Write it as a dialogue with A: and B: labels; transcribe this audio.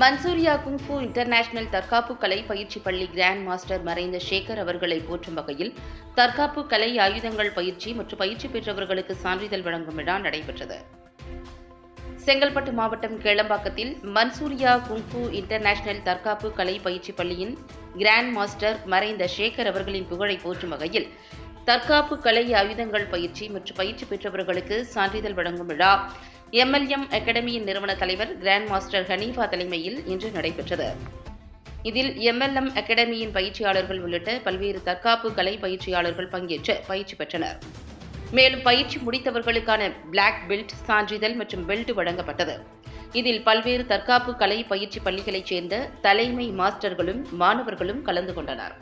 A: Manchuria kung fu international தற்காப்பு கலை பயிற்சி பள்ளி கிராண்ட் மாஸ்டர் மறைந்த சேகர் அவர்களை போற்றும் வகையில் தற்காப்பு கலை ஆயுதங்கள் பயிற்சி மற்றும் பயிற்சி பெற்றவர்களுக்கு சான்றிதழ் வழங்கும் விழா நடைபெற்றது. செங்கல்பட்டு மாவட்டம் கேளம்பாக்கத்தில் மன்சூரியா குங்ஃபு இன்டர்நேஷனல் தற்காப்பு கலை பயிற்சி பள்ளியின் கிராண்ட் மாஸ்டர் மறைந்த சேகர் அவர்களின் புகழை போற்றும் வகையில் தற்காப்பு கலை ஆயுதங்கள் பயிற்சி மற்றும் பயிற்சி பெற்றவர்களுக்கு சான்றிதழ் வழங்கும் விழா எம்எல்எம் அகாடமியின் நிறுவன தலைவர் கிராண்ட் மாஸ்டர் ஹனீஃபா தலைமையில் இன்று நடைபெற்றது. இதில் எம்எல்எம் அகாடமியின் பயிற்சியாளர்கள் உள்ளிட்ட பல்வேறு தற்காப்பு கலை பயிற்சியாளர்கள் பங்கேற்று பயிற்சி பெற்றனர். மேலும் பயிற்சி முடித்தவர்களுக்கான பிளாக் பெல்ட் சான்றிதழ் மற்றும் பெல்ட் வழங்கப்பட்டது. இதில் பல்வேறு தற்காப்பு கலை பயிற்சி பள்ளிகளைச் சேர்ந்த தலைமை மாஸ்டர்களும் மாணவர்களும் கலந்து கொண்டனர்.